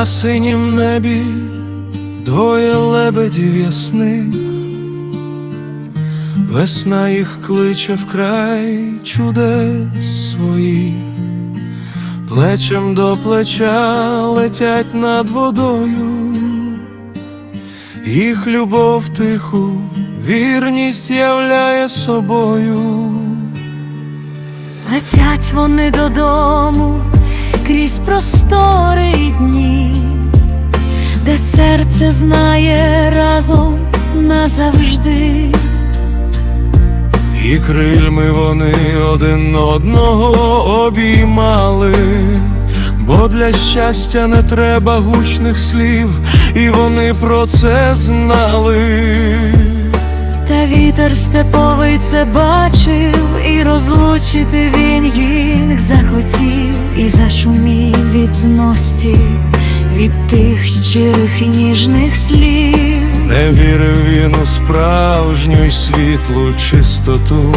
На синім небі двоє лебедів ясних, весна їх кличе вкрай чудес своїх, плечем до плеча летять над водою, їх любов тиху, вірність являє собою. Летять вони додому крізь простори дні, серце знає разом назавжди. І крильми вони один одного обіймали, бо для щастя не треба гучних слів, і вони про це знали. Та вітер степовий це бачив, і розлучити він їх захотів, і зашумів від зності, від тих щирих ніжних слів. Не вірив він у справжню й світлу чистоту,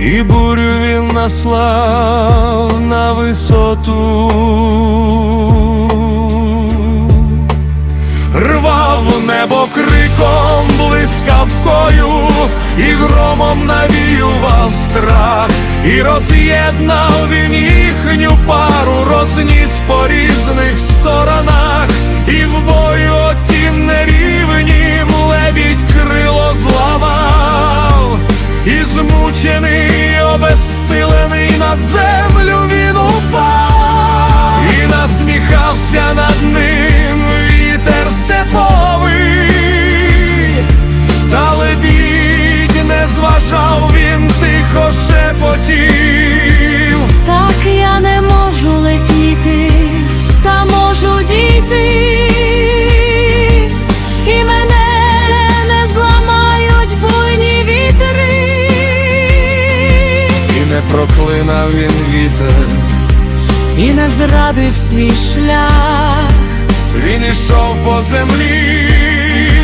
і бурю він наслав на висоту. Рвав небо криком, блискавкою, і громом навіював страх, і роз'єднав він їхню пару, розніс по різних сторонах, і в бою отім нерівнім лебідь крило зламав, і змучений, обезсилений на землю він упав, і насміхався проклинав він вітер, І не зрадив свій шлях, він ішов по землі,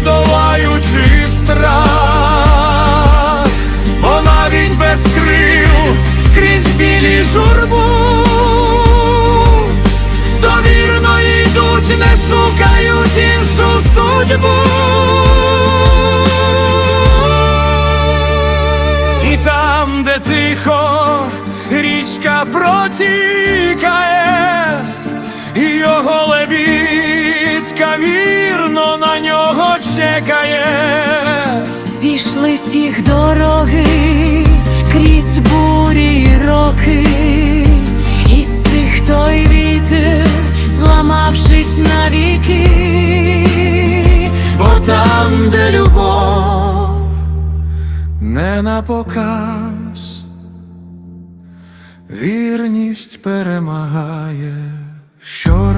долаючи страх, бо навіть без крил крізь білі журбу, довірно йдуть, не шукають іншу судьбу. І там, де тихо річка протікає, його лебідка вірно на нього чекає. зійшлись їх дороги крізь бурі й роки, і з тих той вітер, зламавшись навіки, Бо там, де любов не на показ, вірність перемагає, що